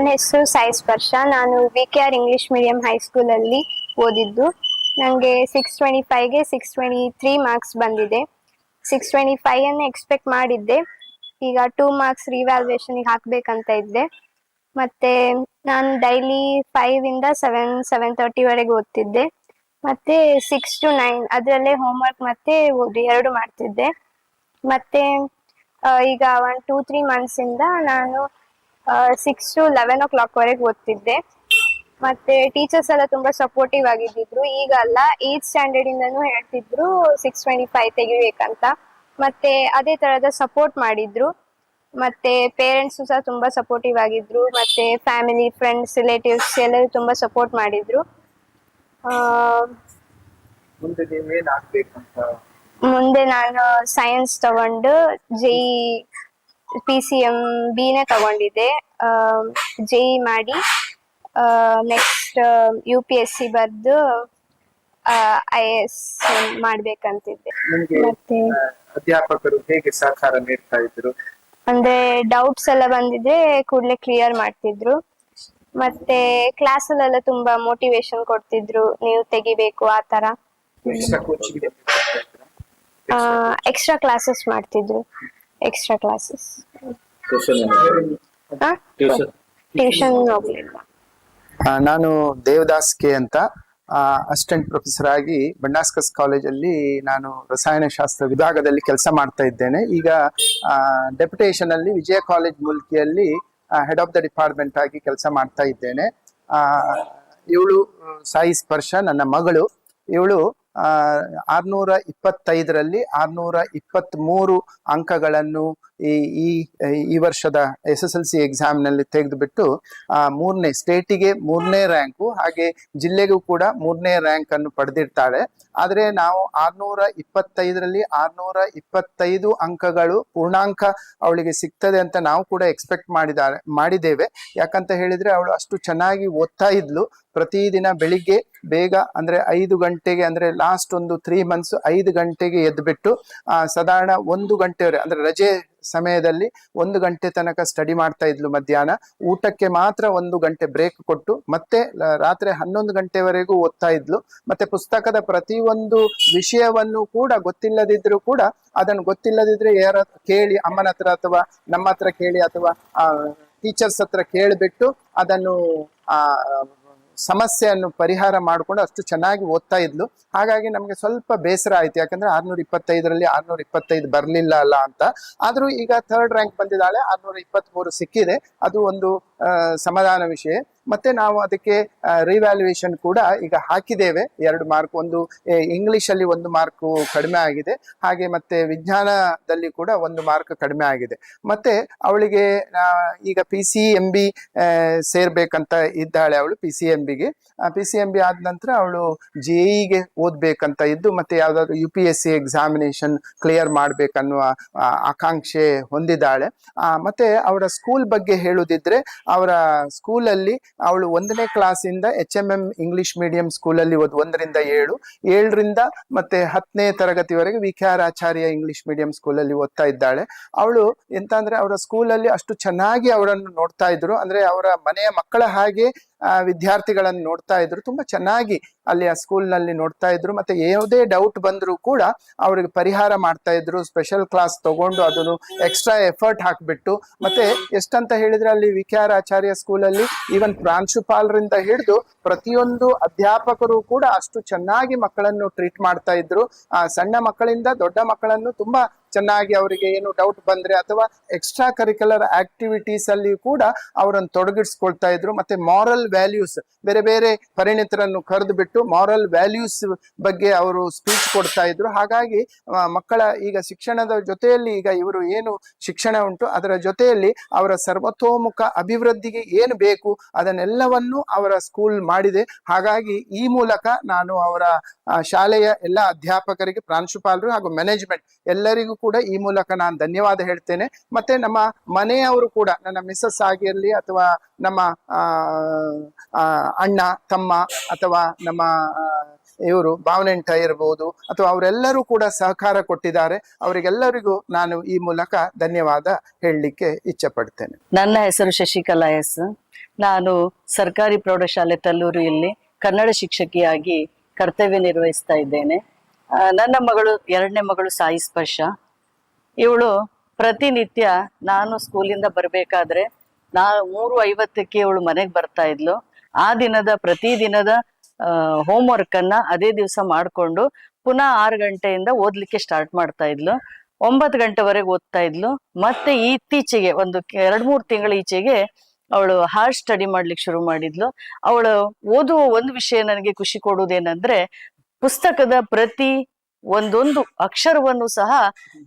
ನನ್ನ ಹೆಸರು ಸಾಯಿ ಸ್ಪರ್ಶ. ನಾನು V K R English medium ಹೈಸ್ಕೂಲಲ್ಲಿ ಓದಿದ್ದು. ನನಗೆ ಸಿಕ್ಸ್ ಟ್ವೆಂಟಿ ಫೈವ್ಗೆ ಸಿಕ್ಸ್ ಟ್ವೆಂಟಿ ತ್ರೀ ಮಾರ್ಕ್ಸ್ ಬಂದಿದೆ. ಸಿಕ್ಸ್ ಟ್ವೆಂಟಿ ಫೈವ್ ಅನ್ನು ಎಕ್ಸ್ಪೆಕ್ಟ್ ಮಾಡಿದ್ದೆ. ಈಗ ಟೂ ಮಾರ್ಕ್ಸ್ ರಿವ್ಯಾಲ್ಯೂಯೇಷನ್ಗೆ ಹಾಕಬೇಕಂತ ಇದ್ದೆ. ಮತ್ತೆ ನಾನು ಡೈಲಿ ಫೈವ್ ಇಂದ ಸೆವೆನ್ ಸೆವೆನ್ ತರ್ಟಿವರೆಗೆ ಓದ್ತಿದ್ದೆ. ಮತ್ತೆ ಸಿಕ್ಸ್ ಟು ನೈನ್ ಅದರಲ್ಲೇ ಹೋಮ್ವರ್ಕ್ ಮತ್ತೆ ಓದಿ ಎರಡು ಮಾಡ್ತಿದ್ದೆ. ಮತ್ತೆ ಈಗ ಒನ್ ಟೂ ತ್ರೀ ಮಂತ್ಸಿಂದ ನಾನು six to eleven o'clock ವರೆಗೆ ಓದ್ತಿದ್ದೆ. ಮತ್ತೆ ಟೀಚರ್ಸ್ ಎಲ್ಲ ತುಂಬಾ ಸಪೋರ್ಟಿವ್ ಆಗಿದ್ದಿದ್ರು. ಈಗ ಅಲ್ಲ ಏತ್ ಸ್ಟ್ಯಾಂಡರ್ಡ್ ಇಂದನೂ ಹೇಳ್ತಿದ್ರು ಸಿಕ್ಸ್ ಟ್ವೆಂಟಿ ಫೈವ್ ತೆಗಿಬೇಕಂತ. ಮತ್ತೆ ಅದೇ ತರದ ಸಪೋರ್ಟ್ ಮಾಡಿದ್ರು. ಮತ್ತೆ ಪೇರೆಂಟ್ಸ್ ಸಹ ತುಂಬಾ ಸಪೋರ್ಟಿವ್ ಆಗಿದ್ರು. ಮತ್ತೆ ಫ್ಯಾಮಿಲಿ ಫ್ರೆಂಡ್ಸ್ ರಿಲೇಟಿವ್ಸ್ ಎಲ್ಲರೂ ತುಂಬಾ ಸಪೋರ್ಟ್ ಮಾಡಿದ್ರು. ಆ, ಮುಂದೆ ನಾನು ಸೈನ್ಸ್ ತಗೊಂಡು ಜೆ ಪಿ ಸಿ ಎಂ ಬಿನೇ ತಗೊಂಡಿದ್ದೆ. ಜೆ ಮಾಡಿ next U P S C ಬರೆದು ಐ ಎಸ್ ಮಾಡ್ಬೇಕಂತಿದ್ದೆ. ಮತ್ತೆ ಅಧ್ಯಾಪಕರು ಹೇಗೆ ಸಹಕಾರ ನೀಡ್ತಾ ಇದ್ರು ಅಂದ್ರೆ ಡೌಟ್ಸ್ ಎಲ್ಲ ಬಂದಿದ್ರೆ ಕೂಡಲೇ ಕ್ಲಿಯರ್ ಮಾಡ್ತಿದ್ರು. ಮತ್ತೆ ಕ್ಲಾಸಲ್ಲೆಲ್ಲ ತುಂಬಾ ಮೋಟಿವೇಶನ್ ಕೊಡ್ತಿದ್ರು. ನೀವು ತೆಗಿಬೇಕು ಆ ತರ. ಎಕ್ಸ್ಟ್ರಾ ಕ್ಲಾಸಸ್ ಮಾಡ್ತಿದ್ರು. ಎಕ್ಸ್ಟ್ರಾ ಕ್ಲಾಸಸ್ ಟ್ಯೂಷನ್ ಹೋಗ್ಲಿಲ್ಲ. ನಾನು ದೇವದಾಸ್ ಕೆ ಅಂತ ಅಸಿಸ್ಟೆಂಟ್ ಪ್ರೊಫೆಸರ್ ಆಗಿ ಬಂಡಾಸ್ಕಸ್ ಕಾಲೇಜಲ್ಲಿ ನಾನು ರಸಾಯನಶಾಸ್ತ್ರ ವಿಭಾಗದಲ್ಲಿ ಕೆಲಸ ಮಾಡ್ತಾ ಇದ್ದೇನೆ. ಈಗ ಡೆಪ್ಯುಟೇಷನ್ ಅಲ್ಲಿ ವಿಜಯ ಕಾಲೇಜ್ ಮುಲ್ಕಿಯಲ್ಲಿ ಹೆಡ್ ಆಫ್ ದ ಡಿಪಾರ್ಟ್ಮೆಂಟ್ ಆಗಿ ಕೆಲಸ ಮಾಡ್ತಾ ಇದ್ದೇನೆ. ಇವಳು ಸಾಯಿ ಸ್ಪರ್ಶ ನನ್ನ ಮಗಳು. ಇವಳು ಆರ್ನೂರ ಇಪ್ಪತ್ತೈದರಲ್ಲಿ ಆರ್ನೂರ ಇಪ್ಪತ್ತ್ ಮೂರು ಅಂಕಗಳನ್ನು ಈ ಈ ವರ್ಷದ ಎಸ್ ಎಸ್ ಎಲ್ ಸಿ ಎಕ್ಸಾಮ್ನಲ್ಲಿ ತೆಗೆದುಬಿಟ್ಟು ಮೂರನೇ ಸ್ಟೇಟಿಗೆ ಮೂರನೇ ರ್ಯಾಂಕು ಹಾಗೆ ಜಿಲ್ಲೆಗೂ ಕೂಡ ಮೂರನೇ ರ್ಯಾಂಕ್ ಅನ್ನು ಪಡೆದಿರ್ತಾಳೆ. ಆದರೆ ನಾವು ಆರ್ನೂರ ಇಪ್ಪತ್ತೈದರಲ್ಲಿ ಆರ್ನೂರ ಇಪ್ಪತ್ತೈದು ಅಂಕಗಳು ಪೂರ್ಣಾಂಕ ಅವಳಿಗೆ ಸಿಗ್ತದೆ ಅಂತ ನಾವು ಕೂಡ ಎಕ್ಸ್ಪೆಕ್ಟ್ ಮಾಡಿದ್ದಾರೆ ಮಾಡಿದ್ದೇವೆ. ಯಾಕಂತ ಹೇಳಿದ್ರೆ ಅವಳು ಅಷ್ಟು ಚೆನ್ನಾಗಿ ಓದ್ತಾ ಇದ್ಲು. ಪ್ರತಿದಿನ ಬೆಳಿಗ್ಗೆ ಬೇಗ ಅಂದ್ರೆ ಐದು ಗಂಟೆಗೆ ಅಂದ್ರೆ ಲಾಸ್ಟ್ ಒಂದು ತ್ರೀ ಮಂತ್ಸ್ ಐದು ಗಂಟೆಗೆ ಎದ್ಬಿಟ್ಟು ಸಾಧಾರಣ ಒಂದು ಗಂಟೆವರೆ ಅಂದ್ರೆ ರಜೆ ಸಮಯದಲ್ಲಿ ಒಂದು ಗಂಟೆ ತನಕ ಸ್ಟಡಿ ಮಾಡ್ತಾ ಇದ್ಲು ಮಧ್ಯಾಹ್ನ. ಊಟಕ್ಕೆ ಮಾತ್ರ ಒಂದು ಗಂಟೆ ಬ್ರೇಕ್ ಕೊಟ್ಟು ಮತ್ತೆ ರಾತ್ರಿ ಹನ್ನೊಂದು ಗಂಟೆವರೆಗೂ ಓದ್ತಾ ಇದ್ಲು. ಮತ್ತೆ ಪುಸ್ತಕದ ಪ್ರತಿಯೊಂದು ವಿಷಯವನ್ನು ಕೂಡ ಗೊತ್ತಿಲ್ಲದಿದ್ರು ಕೂಡ ಅದನ್ನು ಗೊತ್ತಿಲ್ಲದಿದ್ರೆ ಯಾರ ಕೇಳಿ, ಅಮ್ಮನ ಹತ್ರ ಅಥವಾ ನಮ್ಮ ಹತ್ರ ಕೇಳಿ ಅಥವಾ ಟೀಚರ್ಸ್ ಹತ್ರ ಕೇಳಿಬಿಟ್ಟು ಅದನ್ನು, ಆ ಸಮಸ್ಯೆಯನ್ನು ಪರಿಹಾರ ಮಾಡಿಕೊಂಡು ಅಷ್ಟು ಚೆನ್ನಾಗಿ ಓದ್ತಾ ಇದ್ಲು. ಹಾಗಾಗಿ ನಮಗೆ ಸ್ವಲ್ಪ ಬೇಸರ ಆಯ್ತು. ಯಾಕಂದ್ರೆ ಆರ್ನೂರ ಇಪ್ಪತ್ತೈದರಲ್ಲಿ ಆರ್ನೂರ ಇಪ್ಪತ್ತೈದು ಬರಲಿಲ್ಲ ಅಲ್ಲ ಅಂತ. ಆದ್ರೂ ಈಗ ಥರ್ಡ್ ರ್ಯಾಂಕ್ ಬಂದಿದ್ದಾಳೆ. ಆರ್ನೂರ ಸಿಕ್ಕಿದೆ. ಅದು ಒಂದು ಸಮಾಧಾನ ವಿಷಯ. ಮತ್ತೆ ನಾವು ಅದಕ್ಕೆ ರಿವ್ಯಾಲ್ಯೂಯೇಷನ್ ಕೂಡ ಈಗ ಹಾಕಿದ್ದೇವೆ. ಎರಡು ಮಾರ್ಕ್, ಒಂದು ಇಂಗ್ಲಿಷ್ ಅಲ್ಲಿ ಒಂದು ಮಾರ್ಕ್ ಕಡಿಮೆ ಆಗಿದೆ. ಹಾಗೆ ಮತ್ತೆ ವಿಜ್ಞಾನದಲ್ಲಿ ಕೂಡ ಒಂದು ಮಾರ್ಕ್ ಕಡಿಮೆ ಆಗಿದೆ. ಮತ್ತೆ ಅವಳಿಗೆ ಈಗ ಪಿ ಸಿ ಎಂ ಬಿ ಸೇರ್ಬೇಕಂತ ಇದ್ದಾಳೆ ಅವಳು ಪಿ ಸಿ ಎಂ ಬಿಗೆ ಪಿ ಸಿ ಎಂ ಬಿ ಆದ ನಂತರ ಅವಳು ಜೆ ಇಗೆ ಓದ್ಬೇಕಂತ ಇದ್ದು, ಮತ್ತೆ ಯಾವ್ದಾದ್ರು U P S C examination clear ಮಾಡ್ಬೇಕನ್ನುವ ಆಕಾಂಕ್ಷೆ ಹೊಂದಿದ್ದಾಳೆ. ಮತ್ತೆ ಅವರ ಸ್ಕೂಲ್ ಬಗ್ಗೆ ಹೇಳುದಿದ್ರೆ, ಅವರ ಸ್ಕೂಲಲ್ಲಿ ಅವಳು ಒಂದನೇ ಕ್ಲಾಸಿಂದ H M M English medium ಸ್ಕೂಲಲ್ಲಿ ಓದ್ ಒಂದರಿಂದ ಏಳು, ಏಳರಿಂದ ಮತ್ತೆ ಹತ್ತನೇ ತರಗತಿವರೆಗೆ V K R Acharya English medium ಸ್ಕೂಲಲ್ಲಿ ಓದ್ತಾ ಇದ್ದಾಳೆ. ಅವಳು ಎಂತ ಅಂದ್ರೆ ಅವರ ಸ್ಕೂಲಲ್ಲಿ ಅಷ್ಟು ಚೆನ್ನಾಗಿ ಅವರನ್ನು ನೋಡ್ತಾ ಇದ್ರು. ಅಂದ್ರೆ ಅವರ ಮನೆಯ ಮಕ್ಕಳ ಹಾಗೆ ವಿದ್ಯಾರ್ಥಿಗಳನ್ನು ನೋಡ್ತಾ ಇದ್ರು. ತುಂಬಾ ಚೆನ್ನಾಗಿ ಅಲ್ಲಿ ಆ ಸ್ಕೂಲ್ನಲ್ಲಿ ನೋಡ್ತಾ ಇದ್ರು. ಮತ್ತೆ ಯಾವುದೇ ಡೌಟ್ ಬಂದರೂ ಕೂಡ ಅವ್ರಿಗೆ ಪರಿಹಾರ ಮಾಡ್ತಾ ಇದ್ರು. ಸ್ಪೆಷಲ್ ಕ್ಲಾಸ್ ತಗೊಂಡು ಅದನ್ನು ಎಕ್ಸ್ಟ್ರಾ ಎಫರ್ಟ್ ಹಾಕ್ಬಿಟ್ಟು. ಮತ್ತೆ ಎಷ್ಟಂತ ಹೇಳಿದ್ರೆ ಅಲ್ಲಿ ವಿಚಾರ ಆಚಾರ್ಯ ಸ್ಕೂಲಲ್ಲಿ ಈವನ್ ಪ್ರಾಂಶುಪಾಲರಿಂದ ಹಿಡಿದು ಪ್ರತಿಯೊಂದು ಅಧ್ಯಾಪಕರು ಕೂಡ ಅಷ್ಟು ಚೆನ್ನಾಗಿ ಮಕ್ಕಳನ್ನು ಟ್ರೀಟ್ ಮಾಡ್ತಾ ಇದ್ರು. ಆ, ಸಣ್ಣ ಮಕ್ಕಳಿಂದ ದೊಡ್ಡ ಮಕ್ಕಳನ್ನು ತುಂಬಾ ಚೆನ್ನಾಗಿ ಅವರಿಗೆ ಏನು ಡೌಟ್ ಬಂದ್ರೆ ಅಥವಾ ಎಕ್ಸ್ಟ್ರಾ ಕರಿಕ್ಯುಲರ್ ಆಕ್ಟಿವಿಟೀಸ್ ಅಲ್ಲಿ ಕೂಡ ಅವರನ್ನು ತೊಡಗಿಸ್ಕೊಳ್ತಾ ಇದ್ರು. ಮತ್ತೆ ಮಾರಲ್ ವ್ಯಾಲ್ಯೂಸ್ ಬೇರೆ ಬೇರೆ ಪರಿಣಿತರನ್ನು ಕರೆದು ಬಿಟ್ಟು ಮಾರಲ್ ವ್ಯಾಲ್ಯೂಸ್ ಬಗ್ಗೆ ಅವರು ಸ್ಪೀಚ್ ಕೊಡ್ತಾ ಇದ್ರು. ಹಾಗಾಗಿ ಮಕ್ಕಳ ಈಗ ಶಿಕ್ಷಣದ ಜೊತೆಯಲ್ಲಿ ಈಗ ಇವರು ಏನು ಶಿಕ್ಷಣ ಉಂಟು, ಅದರ ಜೊತೆಯಲ್ಲಿ ಅವರ ಸರ್ವತೋಮುಖ ಅಭಿವೃದ್ಧಿಗೆ ಏನು ಬೇಕು ಅದನ್ನೆಲ್ಲವನ್ನು ಅವರ ಸ್ಕೂಲ್ ಮಾಡಿದೆ. ಹಾಗಾಗಿ ಈ ಮೂಲಕ ನಾನು ಅವರ ಶಾಲೆಯ ಎಲ್ಲ ಅಧ್ಯಾಪಕರಿಗೆ, ಪ್ರಾಂಶುಪಾಲರು ಹಾಗೂ ಮ್ಯಾನೇಜ್ಮೆಂಟ್ ಎಲ್ಲರಿಗೂ ಕೂಡ ಈ ಮೂಲಕ ನಾನು ಧನ್ಯವಾದ ಹೇಳ್ತೇನೆ. ಮತ್ತೆ ನಮ್ಮ ಮನೆಯವರು ಕೂಡ, ನನ್ನ ಮಿಸ್ಸಸ್ ಆಗಿರಲಿ ಅಥವಾ ನಮ್ಮ ಅಣ್ಣ, ತಮ್ಮ ಅಥವಾ ನಮ್ಮ ಇವರು ಭಾವನೆಂಟ ಇರಬಹುದು ಅಥವಾ ಅವರೆಲ್ಲರೂ ಕೂಡ ಸಹಕಾರ ಕೊಟ್ಟಿದ್ದಾರೆ. ಅವರಿಗೆಲ್ಲರಿಗೂ ನಾನು ಈ ಮೂಲಕ ಧನ್ಯವಾದ ಹೇಳಲಿಕ್ಕೆ ಇಚ್ಛೆ ಪಡ್ತೇನೆ ನನ್ನ ಹೆಸರು ಶಶಿಕಲಾ ಎಸ್. ನಾನು ಸರ್ಕಾರಿ ಪ್ರೌಢಶಾಲೆ ತಲ್ಲೂರು ಇಲ್ಲಿ ಕನ್ನಡ ಶಿಕ್ಷಕಿಯಾಗಿ ಕರ್ತವ್ಯ ನಿರ್ವಹಿಸ್ತಾ ಇದ್ದೇನೆ. ನನ್ನ ಮಗಳು, ಎರಡನೇ ಮಗಳು ಸಾಯಿ ಸ್ಪರ್ಶ. ಇವಳು ಪ್ರತಿನಿತ್ಯ ನಾನು ಸ್ಕೂಲಿಂದ ಬರಬೇಕಾದ್ರೆ ನಾ ಮೂರು ಐವತ್ತಕ್ಕೆ ಇವಳು ಮನೆಗೆ ಬರ್ತಾ ಇದ್ಲು. ಆ ದಿನದ ಪ್ರತಿ ದಿನದ ಹೋಮ್ವರ್ಕ್ ಅನ್ನ ಅದೇ ದಿವಸ ಮಾಡಿಕೊಂಡು ಪುನಃ ಆರು ಗಂಟೆಯಿಂದ ಓದ್ಲಿಕ್ಕೆ ಸ್ಟಾರ್ಟ್ ಮಾಡ್ತಾ ಇದ್ಲು. ಒಂಬತ್ತು ಗಂಟೆವರೆಗೆ ಓದ್ತಾ ಇದ್ಲು. ಮತ್ತೆ ಇತ್ತೀಚೆಗೆ ಒಂದು ಎರಡು ಮೂರು ತಿಂಗಳ ಈಚೆಗೆ ಅವಳು ಹಾರ್ಡ್ ಸ್ಟಡಿ ಮಾಡ್ಲಿಕ್ಕೆ ಶುರು ಮಾಡಿದ್ಲು. ಅವಳು ಓದುವ ಒಂದು ವಿಷಯ ನನಗೆ ಖುಷಿ ಕೊಡುವುದೇನಂದ್ರೆ ಪುಸ್ತಕದ ಪ್ರತಿ ಒಂದೊಂದು ಅಕ್ಷರವನ್ನು ಸಹ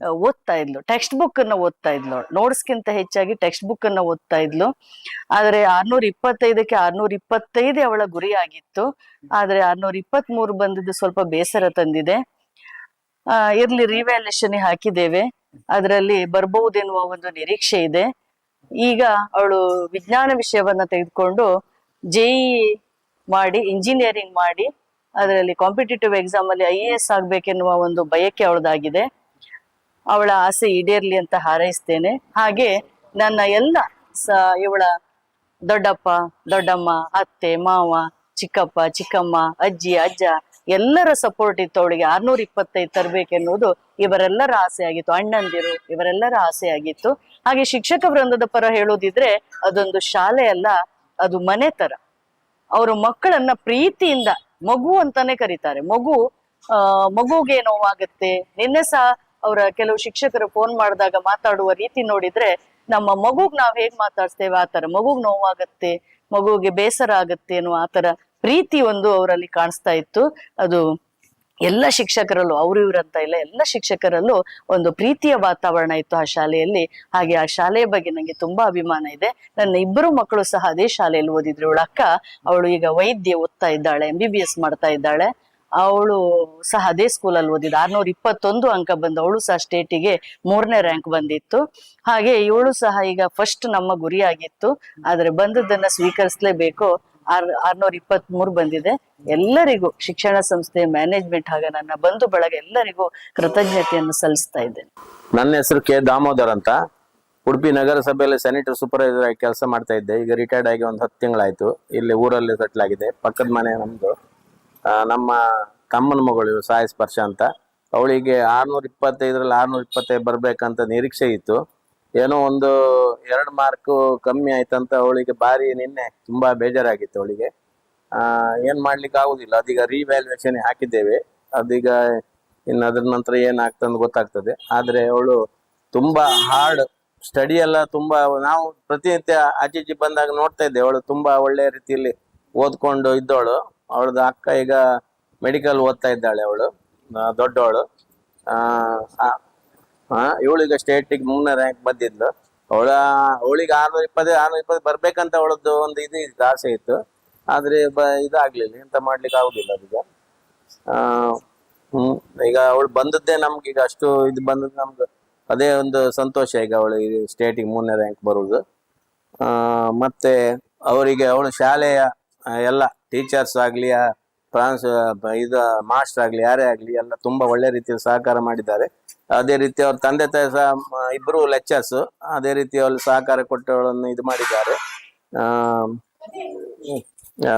ಓದ್ತಾ ಇದ್ಲು. ಟೆಕ್ಸ್ಟ್ ಬುಕ್ ಅನ್ನ ಓದ್ತಾ ಇದ್ಲು. ನೋಟ್ಸ್ಗಿಂತ ಹೆಚ್ಚಾಗಿ ಟೆಕ್ಸ್ಟ್ ಬುಕ್ ಅನ್ನ ಓದ್ತಾ ಇದ್ಲು. ಆದ್ರೆ ಆರ್ನೂರ ಇಪ್ಪತ್ತೈದಕ್ಕೆ ಆರ್ನೂರ ಇಪ್ಪತ್ತೈದು ಅವಳ ಗುರಿ ಆಗಿತ್ತು ಆದ್ರೆ ಆರ್ನೂರ ಇಪ್ಪತ್ತ್ ಮೂರು ಬಂದಿದ್ದು ಸ್ವಲ್ಪ ಬೇಸರ ತಂದಿದೆ. ಆ, ಇರ್ಲಿ ರಿವ್ಯಾಲ್ಯೂಷನ್ ಹಾಕಿದ್ದೇವೆ. ಅದರಲ್ಲಿ ಬರ್ಬಹುದೆನ್ನುವ ಒಂದು ನಿರೀಕ್ಷೆ ಇದೆ. ಈಗ ಅವಳು ವಿಜ್ಞಾನ ವಿಷಯವನ್ನ ತೆಗೆದುಕೊಂಡು ಜೆಇ ಮಾಡಿ ಇಂಜಿನಿಯರಿಂಗ್ ಮಾಡಿ ಅದರಲ್ಲಿ ಕಾಂಪಿಟೇಟಿವ್ ಎಕ್ಸಾಮ್ ಅಲ್ಲಿ ಐ ಎ ಎಸ್ ಆಗ್ಬೇಕೆನ್ನುವ ಒಂದು ಬಯಕೆ ಅವಳದಾಗಿದೆ. ಅವಳ ಆಸೆ ಈಡೇರ್ಲಿ ಅಂತ ಹಾರೈಸ್ತೇನೆ. ಹಾಗೆ ನನ್ನ ಎಲ್ಲ ಸ, ಇವಳ ದೊಡ್ಡಪ್ಪ, ದೊಡ್ಡಮ್ಮ, ಅತ್ತೆ, ಮಾವ, ಚಿಕ್ಕಪ್ಪ, ಚಿಕ್ಕಮ್ಮ, ಅಜ್ಜಿ, ಅಜ್ಜ ಎಲ್ಲರ ಸಪೋರ್ಟ್ ಇತ್ತು ಅವಳಿಗೆ. ಆರ್ನೂರ ಇಪ್ಪತ್ತೈದು ತರಬೇಕೆನ್ನುವುದು ಇವರೆಲ್ಲರ ಆಸೆ ಆಗಿತ್ತು. ಅಣ್ಣಂದಿರು ಇವರೆಲ್ಲರ ಆಸೆ ಆಗಿತ್ತು. ಹಾಗೆ ಶಿಕ್ಷಕ ವೃಂದದ ಪರ ಹೇಳೋದಿದ್ರೆ ಅದೊಂದು ಶಾಲೆ ಅಲ್ಲ ಅದು ಮನೆ ತರ ಅವರು ಮಕ್ಕಳನ್ನ ಪ್ರೀತಿಯಿಂದ ಮಗು ಅಂತಾನೆ ಕರೀತಾರೆ. ಮಗು, ಆ, ಮಗುಗೆ ನೋವಾಗುತ್ತೆ. ನಿನ್ನೆ ಸಹ ಅವರ ಕೆಲವು ಶಿಕ್ಷಕರು ಫೋನ್ ಮಾಡಿದಾಗ ಮಾತಾಡುವ ರೀತಿ ನೋಡಿದ್ರೆ ನಮ್ಮ ಮಗುಗ್ ನಾವ್ ಹೇಗ್ ಮಾತಾಡ್ತೇವೆ ಆ ತರ ಮಗುಗ್ ನೋವಾಗತ್ತೆ, ಮಗುಗೆ ಬೇಸರ ಆಗತ್ತೆ ಅನ್ನೋ ಆತರ ತರ ಪ್ರೀತಿ ಒಂದು ಅವರಲ್ಲಿ ಕಾಣಿಸ್ತಾ ಇತ್ತು. ಅದು ಎಲ್ಲ ಶಿಕ್ಷಕರಲ್ಲೂ, ಅವರು ಇವರಂತ ಇಲ್ಲ, ಎಲ್ಲ ಶಿಕ್ಷಕರಲ್ಲೂ ಒಂದು ಪ್ರೀತಿಯ ವಾತಾವರಣ ಇತ್ತು ಆ ಶಾಲೆಯಲ್ಲಿ. ಹಾಗೆ ಆ ಶಾಲೆಯ ಬಗ್ಗೆ ನಂಗೆ ತುಂಬಾ ಅಭಿಮಾನ ಇದೆ. ನನ್ನ ಇಬ್ಬರು ಮಕ್ಕಳು ಸಹ ಅದೇ ಶಾಲೆಯಲ್ಲಿ ಓದಿದ್ರು. ಇವಳ ಅಕ್ಕ, ಅವಳು ಈಗ ವೈದ್ಯ ಓದ್ತಾ ಇದ್ದಾಳೆ ಎಂ ಬಿ ಬಿ ಎಸ್ ಮಾಡ್ತಾ ಇದ್ದಾಳೆ. ಅವಳು ಸಹ ಅದೇ ಸ್ಕೂಲಲ್ಲಿ ಓದಿದ ಆರ್ನೂರ ಇಪ್ಪತ್ತೊಂದು ಅಂಕ ಬಂದು ಅವಳು ಸಹ ಸ್ಟೇಟಿಗೆ ಮೂರನೇ ರ್ಯಾಂಕ್ ಬಂದಿತ್ತು. ಹಾಗೆ ಇವಳು ಸಹ ಈಗ ಫಸ್ಟ್ ನಮ್ಮ ಗುರಿಯಾಗಿತ್ತು. ಆದ್ರೆ ಬಂದದ್ದನ್ನ ಸ್ವೀಕರಿಸಲೇಬೇಕು. ಆರ್ ಆರ್ನೂರ ಇಪ್ಪತ್ತ್ ಮೂರು ಬಂದಿದೆ. ಎಲ್ಲರಿಗೂ ಶಿಕ್ಷಣ ಸಂಸ್ಥೆ ಮ್ಯಾನೇಜ್ಮೆಂಟ್ ಹಾಗೆ ನನ್ನ ಬಂಧು ಬಳಗ ಎಲ್ಲರಿಗೂ ಕೃತಜ್ಞತೆಯನ್ನು ಸಲ್ಲಿಸ್ತಾ ಇದ್ದೇನೆ. ನನ್ನ ಹೆಸರು ಕೆ. ದಾಮೋದರ್ ಅಂತ. ಉಡುಪಿ ನಗರಸಭೆಯಲ್ಲಿ ಸ್ಯಾನಿಟರಿ ಸೂಪರ್ವೈಸರ್ ಆಗಿ ಕೆಲಸ ಮಾಡ್ತಾ ಇದ್ದೆ. ಈಗ ರಿಟೈರ್ಡ್ ಆಗಿ ಒಂದು ಹತ್ತು ತಿಂಗಳಾಯ್ತು. ಇಲ್ಲಿ ಊರಲ್ಲಿ ಸೆಟ್ಲ್ ಆಗಿದೆ. ಪಕ್ಕದ ಮನೆ ನಮ್ದು. ನಮ್ಮ ತಮ್ಮನ ಮಗಳು ಸಾಯಿ ಸ್ಪರ್ಶ ಅಂತ. ಅವಳಿಗೆ ಆರ್ನೂರ ಇಪ್ಪತ್ತೈದರಲ್ಲಿ ಆರ್ನೂರ ಇಪ್ಪತ್ತೈದು ಬರ್ಬೇಕಂತ ನಿರೀಕ್ಷೆ ಇತ್ತು. ಏನೋ ಒಂದು ಎರಡು ಮಾರ್ಕ್ ಕಮ್ಮಿ ಆಯ್ತಂತ ಅವಳಿಗೆ ಬಾರಿ ನಿನ್ನೆ ತುಂಬಾ ಬೇಜಾರಾಗಿತ್ತು ಅವಳಿಗೆ. ಆ, ಏನ್ ಮಾಡ್ಲಿಕ್ಕೆ ಆಗುದಿಲ್ಲ. ಅದೀಗ ರಿವ್ಯಾಲ್ಯೂಯೇಷನ್ ಹಾಕಿದ್ದೇವೆ. ಅದೀಗ ಇನ್ನು ಅದ್ರ ನಂತರ ಏನಾಗ್ತಂದು ಗೊತ್ತಾಗ್ತದೆ. ಆದ್ರೆ ಅವಳು ತುಂಬಾ ಹಾರ್ಡ್ ಸ್ಟಡಿ ಎಲ್ಲ ತುಂಬಾ ನಾವು ಪ್ರತಿನಿತ್ಯ ಈಚೆ ಬಂದಾಗ ನೋಡ್ತಾ ಇದ್ದೆ. ಅವಳು ತುಂಬಾ ಒಳ್ಳೆ ರೀತಿಯಲ್ಲಿ ಓದ್ಕೊಂಡು ಇದ್ದವಳು. ಅವಳದ ಅಕ್ಕ ಈಗ ಮೆಡಿಕಲ್ ಓದ್ತಾ ಇದ್ದಾಳೆ ಅವಳು. ದೊಡ್ಡವಳು. ಇವಳಿಗೆ ಸ್ಟೇಟಿಗೆ ಮೂರನೇ ರ್ಯಾಂಕ್ ಬಂದಿದ್ಲು. ಅವಳ, ಅವಳಿಗೆ ಆರ್ನೂರ ಇಪ್ಪತ್ತೈದು ಆರ್ನೂರ ಇಪ್ಪತ್ತು ಬರ್ಬೇಕಂತ ಅವಳದ್ದು ಒಂದು ಇದು ಆಸೆ ಇತ್ತು. ಆದ್ರೆ ಇದಾಗ್ಲಿಲ್ಲ, ಎಂತ ಮಾಡ್ಲಿಕ್ಕೆ ಆಗುದಿಲ್ಲ ಅದೀಗ. ಹ್ಮ್, ಈಗ ಅವಳು ಬಂದದ್ದೇ ನಮ್ಗೆ ಈಗ ಅಷ್ಟು ಇದು ಬಂದದ್ದು ನಮ್ಗೆ ಅದೇ ಒಂದು ಸಂತೋಷ ಈಗ ಅವಳು ಸ್ಟೇಟಿಗೆ ಮೂರನೇ ರ್ಯಾಂಕ್ ಬರುವುದು. ಮತ್ತೆ ಅವರಿಗೆ ಅವಳು ಶಾಲೆಯ ಎಲ್ಲ ಟೀಚರ್ಸ್ ಆಗ್ಲಿ ಫ್ರಾನ್ಸ್ ಇದು ಮಾಸ್ಟರ್ ಆಗ್ಲಿ, ಯಾರೇ ಆಗ್ಲಿ, ಎಲ್ಲ ತುಂಬಾ ಒಳ್ಳೆ ರೀತಿಯಲ್ಲಿ ಸಹಕಾರ ಮಾಡಿದ್ದಾರೆ. ಅದೇ ರೀತಿ ಅವ್ರ ತಂದೆ ತಾಯಿ ಸಹ ಮ, ಇಬ್ರು ಲೆಕ್ಚರ್ಸ್ ಅದೇ ರೀತಿ ಅವ್ರು ಸಹಕಾರ ಕೊಟ್ಟವಳನ್ನು ಇದು ಮಾಡಿದ್ದಾರೆ.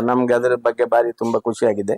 ನಮ್ಗೆ ಅದ್ರ ಬಗ್ಗೆ ಬಾರಿ ತುಂಬಾ ಖುಷಿಯಾಗಿದೆ